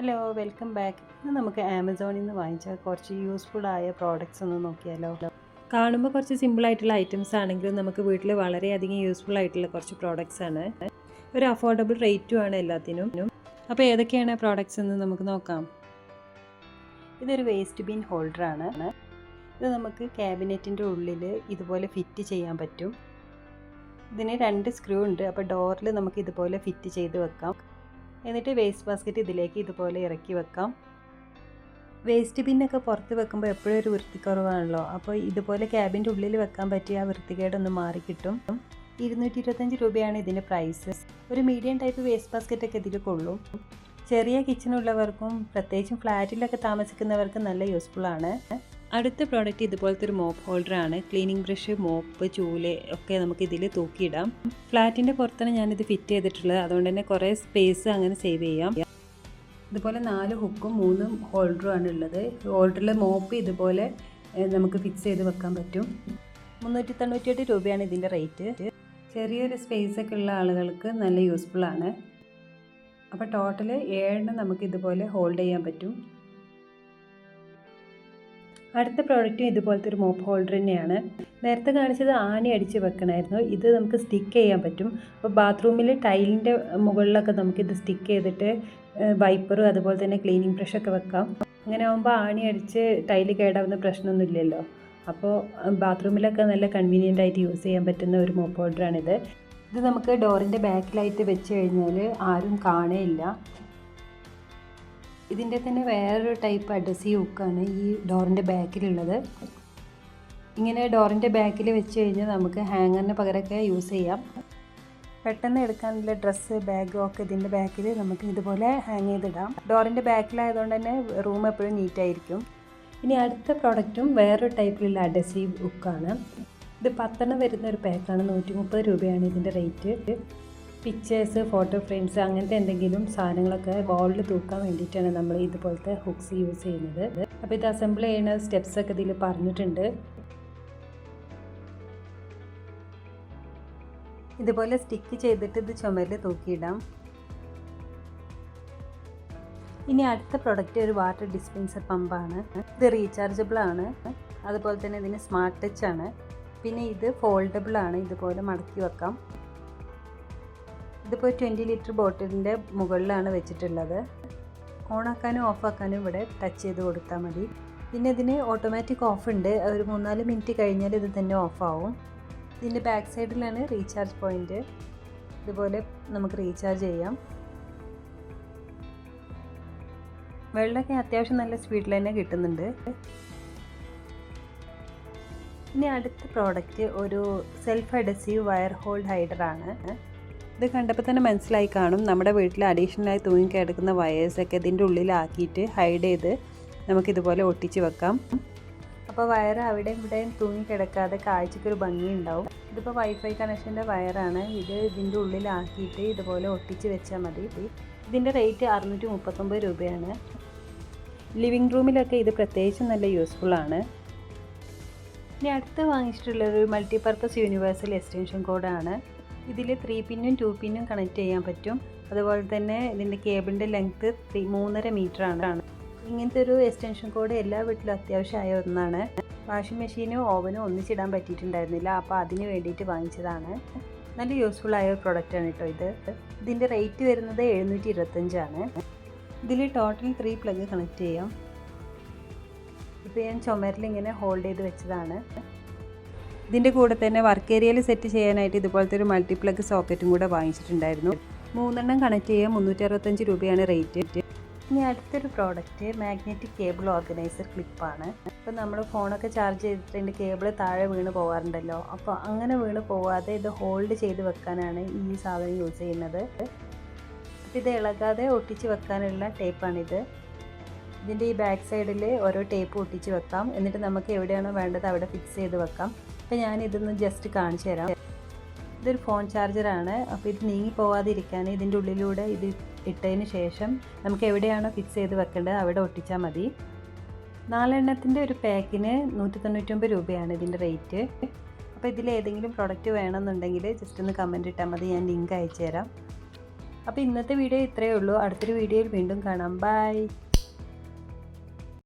Hello welcome back ഇന്ന് നമുക്ക് ആമസോണിൽ നിന്ന് വാങ്ങിച്ച കുറച്ച് യൂസ്ഫുൾ ആയ പ്രോഡക്റ്റ്സ് ഒന്ന് നോക്കിയാലോ? കാണുമ്പോൾ കുറച്ച് സിമ്പിൾ ആയിട്ടുള്ള ഐറ്റംസ് ആണെങ്കിലും നമുക്ക് വീട്ടിൽ വളരെയധികം യൂസ്ഫുൾ ആയിട്ടുള്ള കുറച്ച് പ്രോഡക്റ്റ്സ് ആണ്. ഒരു അഫോർഡബിൾ റേറ്റും ആണ് എല്ലാത്തിനും. അപ്പോൾ ഏതൊക്കെയാണ് പ്രോഡക്റ്റ്സ് എന്ന് നമുക്ക് നോക്കാം. ഇതൊരു വേസ്റ്റ് ബിൻ ഹോൾഡർ ആണ്. ഇത് നമുക്ക് ക്യാബിനറ്റിന്റെ ഉള്ളിൽ ഇതുപോലെ ഫിറ്റ് ചെയ്യാൻ പറ്റും. ഇതിന് രണ്ട് സ്ക്രൂ ഉണ്ട്. അപ്പോൾ ഡോറിൽ നമുക്ക് ഇതുപോലെ ഫിറ്റ് ചെയ്ത് വെക്കാം. എന്നിട്ട് വേസ്റ്റ് ബാസ്ക്കറ്റ് ഇതിലേക്ക് ഇതുപോലെ ഇറക്കി വെക്കാം. വേസ്റ്റ് ബിന്നൊക്കെ പുറത്ത് വെക്കുമ്പോൾ എപ്പോഴും ഒരു വൃത്തിക്കുറവാണല്ലോ. അപ്പോൾ ഇതുപോലെ ക്യാബിന്റെ ഉള്ളിൽ വെക്കാൻ പറ്റിയ ആ വൃത്തികേടൊന്ന് മാറി കിട്ടും. ഇരുന്നൂറ്റി ഇരുപത്തഞ്ച് രൂപയാണ് ഇതിന്റെ പ്രൈസ് ഒരു മീഡിയം ടൈപ്പ് വേസ്റ്റ് ബാസ്ക്കറ്റൊക്കെ ഇതിൽ കൊള്ളും ചെറിയ കിച്ചണുള്ളവർക്കും പ്രത്യേകിച്ചും ഫ്ലാറ്റിലൊക്കെ താമസിക്കുന്നവർക്കും നല്ല യൂസ്ഫുൾ ആണ്. അടുത്ത പ്രോഡക്റ്റ് ഇതുപോലത്തെ ഒരു മോപ്പ് ഹോൾഡറാണ് ക്ലീനിങ് ബ്രഷ് മോപ്പ് ചൂൽ ഒക്കെ നമുക്ക് ഇതിൽ തൂക്കിയിടാം. ഫ്ലാറ്റിന്റെ പുറത്താണ് ഞാനിത് ഫിറ്റ് ചെയ്തിട്ടുള്ളത്. അതുകൊണ്ട് തന്നെ കുറേ സ്പേസ് അങ്ങനെ സേവ് ചെയ്യാം. ഇതുപോലെ നാല് ഹുക്കും മൂന്നും ഹോൾഡറും ആണ് ഉള്ളത്. ഹോൾഡറിൽ മോപ്പ് ഇതുപോലെ നമുക്ക് ഫിക്സ് ചെയ്ത് വെക്കാൻ പറ്റും. മുന്നൂറ്റി തൊണ്ണൂറ്റിയെട്ട് രൂപയാണ് ഇതിന്റെ റേറ്റ് ചെറിയൊരു സ്പേസ് ഒക്കെ ഉള്ള ആളുകൾക്ക് നല്ല യൂസ്ഫുൾ ആണ്. അപ്പോൾ ടോട്ടൽ ഏഴെണ്ണം നമുക്ക് ഇതുപോലെ ഹോൾഡ് ചെയ്യാൻ പറ്റും. അടുത്ത പ്രോഡക്റ്റും ഇതുപോലത്തെ ഒരു മോപ്പ് ഹോൾഡർ തന്നെയാണ്. നേരത്തെ കാണിച്ചത് ആണി അടിച്ച് വെക്കണമായിരുന്നു ഇത് നമുക്ക് സ്റ്റിക്ക് ചെയ്യാൻ പറ്റും. അപ്പോൾ ബാത്റൂമിൽ ടൈലിന്റെ മുകളിലൊക്കെ നമുക്കിത് സ്റ്റിക്ക് ചെയ്തിട്ട് വൈപ്പറും അതുപോലെ തന്നെ ക്ലീനിങ് ബ്രഷൊക്കെ വെക്കാം. അങ്ങനെ ആകുമ്പോൾ ആണി അടിച്ച് ടൈൽ കേടാവുന്ന പ്രശ്നമൊന്നുമില്ലല്ലോ അപ്പോൾ ബാത്റൂമിലൊക്കെ നല്ല കൺവീനിയന്റ് ആയിട്ട് യൂസ് ചെയ്യാൻ പറ്റുന്ന ഒരു മോപ്പ് ഹോൾഡറാണിത്. ഇത് നമുക്ക് ഡോറിന്റെ ബാക്കിലായിട്ട് വെച്ച് കഴിഞ്ഞാൽ ആരും കാണേയില്ല. ഇതിന്റെ തന്നെ വേറൊരു ടൈപ്പ് അഡസീവ് ഹുക്കാണ് ഈ ഡോറിന്റെ ബാക്കിലുള്ളത്. ഇങ്ങനെ ഡോറിന്റെ ബാക്കിൽ വെച്ച് കഴിഞ്ഞാൽ നമുക്ക് ഹാങ്ങറിന് പകരമൊക്കെ യൂസ് ചെയ്യാം. പെട്ടെന്ന് എടുക്കാനുള്ള ഡ്രസ്സ് ബാഗ് ഒക്കെ ഇതിന്റെ ബാക്കിൽ നമുക്ക് ഇതുപോലെ ഹാങ് ചെയ്തിടാം. ഡോറിന്റെ ബാക്കിലായതുകൊണ്ട് തന്നെ റൂം എപ്പോഴും നീറ്റായിരിക്കും ഇനി അടുത്ത പ്രോഡക്റ്റും വേറൊരു ടൈപ്പിലുള്ള അഡസീവ് ഹുക്കാണ് ഇത് പത്തെണ്ണം വരുന്ന ഒരു പാക്കാണ് നൂറ്റി മുപ്പത് രൂപയാണ് ഇതിന്റെ റേറ്റ് പിക്ചേഴ്സ് ഫോട്ടോ ഫ്രെയിംസ് അങ്ങനത്തെ എന്തെങ്കിലും സാധനങ്ങളൊക്കെ വാളിൽ തൂക്കാൻ വേണ്ടിയിട്ടാണ് നമ്മൾ ഇതുപോലത്തെ ഹുക്സ് യൂസ് ചെയ്യുന്നത്. അപ്പോൾ ഇത് അസംബിൾ ചെയ്യുന്ന സ്റ്റെപ്സൊക്കെ ഇതിൽ പറഞ്ഞിട്ടുണ്ട്. ഇതുപോലെ സ്റ്റിക്ക് ചെയ്തിട്ട് ഇത് ചുമരിൽ തൂക്കിയിടാം. ഇനി അടുത്ത പ്രൊഡക്റ്റ് ഒരു വാട്ടർ ഡിസ്പെൻസർ പമ്പാണ് ഇത് റീചാർജബിൾ ആണ്. അതുപോലെ തന്നെ ഇതിന് സ്മാർട്ട് ടച്ച് ആണ്. പിന്നെ ഇത് ഫോൾഡബിൾ ആണ്. ഇതുപോലെ മടക്കി വെക്കാം. ഇതിപ്പോൾ ട്വന്റി ലിറ്റർ ബോട്ടിലിന്റെ മുകളിലാണ് വെച്ചിട്ടുള്ളത്. ഓണാക്കാനും ഓഫാക്കാനും ഇവിടെ ടച്ച് ചെയ്ത് കൊടുത്താൽ മതി. പിന്നെ ഇതിന് ഓട്ടോമാറ്റിക് ഓഫ് ഉണ്ട്. ഒരു മൂന്നാൽ മിനിറ്റ് കഴിഞ്ഞാൽ ഇത് തന്നെ ഓഫാവും ഇതിന്റെ ബാക്ക് സൈഡിലാണ് റീചാർജ് പോയിന്റ് ഇതുപോലെ നമുക്ക് റീചാർജ് ചെയ്യാം. വെള്ളമൊക്കെ അത്യാവശ്യം നല്ല സ്പീഡിൽ തന്നെ കിട്ടുന്നുണ്ട്. ഇനി അടുത്ത പ്രോഡക്റ്റ് ഒരു self adhesive wire hold hider ആണ്. ഇത് കണ്ടപ്പോൾ തന്നെ മനസ്സിലായി കാണും നമ്മുടെ വീട്ടിൽ അഡീഷണലായി തൂങ്ങിക്കിടക്കുന്ന വയേഴ്സൊക്കെ ഇതിന്റെ ഉള്ളിലാക്കിയിട്ട് ഹൈഡ് ചെയ്ത് നമുക്കിതുപോലെ ഒട്ടിച്ച് വെക്കാം. അപ്പോൾ വയർ അവിടെ ഇവിടെയും തൂങ്ങിക്കിടക്കാതെ കാഴ്ചക്കൊരു ഭംഗി ഉണ്ടാവും ഇതിപ്പോൾ വൈഫൈ കണക്ഷന്റെ വയറാണ് ഇത് ഇതിന്റെ ഉള്ളിലാക്കിയിട്ട് ഇതുപോലെ ഒട്ടിച്ച് വെച്ചാൽ മതി. ഇതിന്റെ റേറ്റ് അറുന്നൂറ്റി മുപ്പത്തൊമ്പത് രൂപയാണ്. ലിവിങ് റൂമിലൊക്കെ ഇത് പ്രത്യേകിച്ചും നല്ല യൂസ്ഫുൾ ആണ്. ഇനി അടുത്ത് വാങ്ങിച്ചിട്ടുള്ളൊരു മൾട്ടിപർപ്പസ് യൂണിവേഴ്സൽ എക്സ്റ്റൻഷൻ കോഡാണ് ഇതിൽ ത്രീ പിന്നും ടു പിന്നും കണക്ട് ചെയ്യാൻ പറ്റും. അതുപോലെ തന്നെ ഇതിന്റെ കേബിളിന്റെ ലെങ്ത്ത് ത്രീ മൂന്നര മീറ്റർ ആണ്. ഇങ്ങനത്തെ ഒരു എക്സ്റ്റൻഷൻ കോഡ് എല്ലാ വീട്ടിലും അത്യാവശ്യമായ ഒന്നാണ്. വാഷിംഗ് മെഷീനും ഓവനും ഒന്നിച്ചിടാൻ പറ്റിയിട്ടുണ്ടായിരുന്നില്ല. അപ്പോൾ അതിന് വേണ്ടിയിട്ട് വാങ്ങിച്ചതാണ്. നല്ല യൂസ്ഫുൾ ആയ ഒരു ആണ് കേട്ടോ ഇത്. ഇതിന്റെ റേറ്റ് വരുന്നത് എഴുന്നൂറ്റി ഇരുപത്തഞ്ചാണ് ഇതിൽ ടോട്ടൽ ത്രീ പ്ലഗ് കണക്ട് ചെയ്യാം. ഇപ്പോൾ ഞാൻ ചുമരിൽ ഇങ്ങനെ ഹോൾഡ് ചെയ്ത് വെച്ചതാണ്. ഇതിന്റെ കൂടെ തന്നെ വർക്ക് ഏരിയയിൽ സെറ്റ് ചെയ്യാനായിട്ട് ഇതുപോലത്തെ ഒരു മൾട്ടിപ്ലഗ് സോക്കറ്റും കൂടെ വാങ്ങിച്ചിട്ടുണ്ടായിരുന്നു. മൂന്നെണ്ണം കണക്ട് ചെയ്യാൻ മുന്നൂറ്റി അറുപത്തഞ്ച് രൂപയാണ് റേറ്റ് ഇനി അടുത്തൊരു പ്രോഡക്റ്റ് മാഗ്നറ്റിക് കേബിൾ ഓർഗനൈസർ ക്ലിപ്പാണ് ഇപ്പം നമ്മൾ ഫോണൊക്കെ ചാർജ് ചെയ്തിട്ടുണ്ട് കേബിൾ താഴെ വീണ് പോകാറുണ്ടല്ലോ അപ്പോൾ അങ്ങനെ വീണ് പോവാതെ ഇത് ഹോൾഡ് ചെയ്ത് വെക്കാനാണ് ഈ സാധനം യൂസ് ചെയ്യുന്നത്. അപ്പോൾ ഇത് ഇളകാതെ ഒട്ടിച്ച് വെക്കാനുള്ള ടേപ്പാണിത് ഇതിന്റെ ഈ ബാക്ക് സൈഡിൽ ഓരോ ടേപ്പ് ഒട്ടിച്ച് വെക്കാം. എന്നിട്ട് നമുക്ക് എവിടെയാണോ വേണ്ടത് അവിടെ ഫിക്സ് ചെയ്ത് വെക്കാം. അപ്പോൾ ഞാൻ ഇതൊന്ന് ജസ്റ്റ് കാണിച്ചു തരാം. ഇതൊരു ഫോൺ ചാർജറാണ് അപ്പോൾ ഇത് നീങ്ങി പോവാതിരിക്കാൻ ഇതിന്റെ ഉള്ളിലൂടെ ഇത് ഇട്ടതിന് ശേഷം നമുക്ക് എവിടെയാണോ ഫിക്സ് ചെയ്ത് വെക്കേണ്ടത് അവിടെ ഒട്ടിച്ചാൽ മതി. നാലെണ്ണത്തിന്റെ ഒരു പാക്കിന് നൂറ്റി തൊണ്ണൂറ്റൊമ്പത് രൂപയാണ് ഇതിന്റെ റേറ്റ് അപ്പോൾ ഇതിൽ ഏതെങ്കിലും പ്രൊഡക്റ്റ് വേണമെന്നുണ്ടെങ്കിൽ ജസ്റ്റ് ഒന്ന് കമന്റ് ഇട്ടാൽ മതി. ഞാൻ ലിങ്ക് അയച്ചു തരാം. അപ്പോൾ ഇന്നത്തെ വീഡിയോ ഇത്രയേ ഉള്ളൂ. അടുത്തൊരു വീഡിയോയിൽ വീണ്ടും കാണാം. ബൈ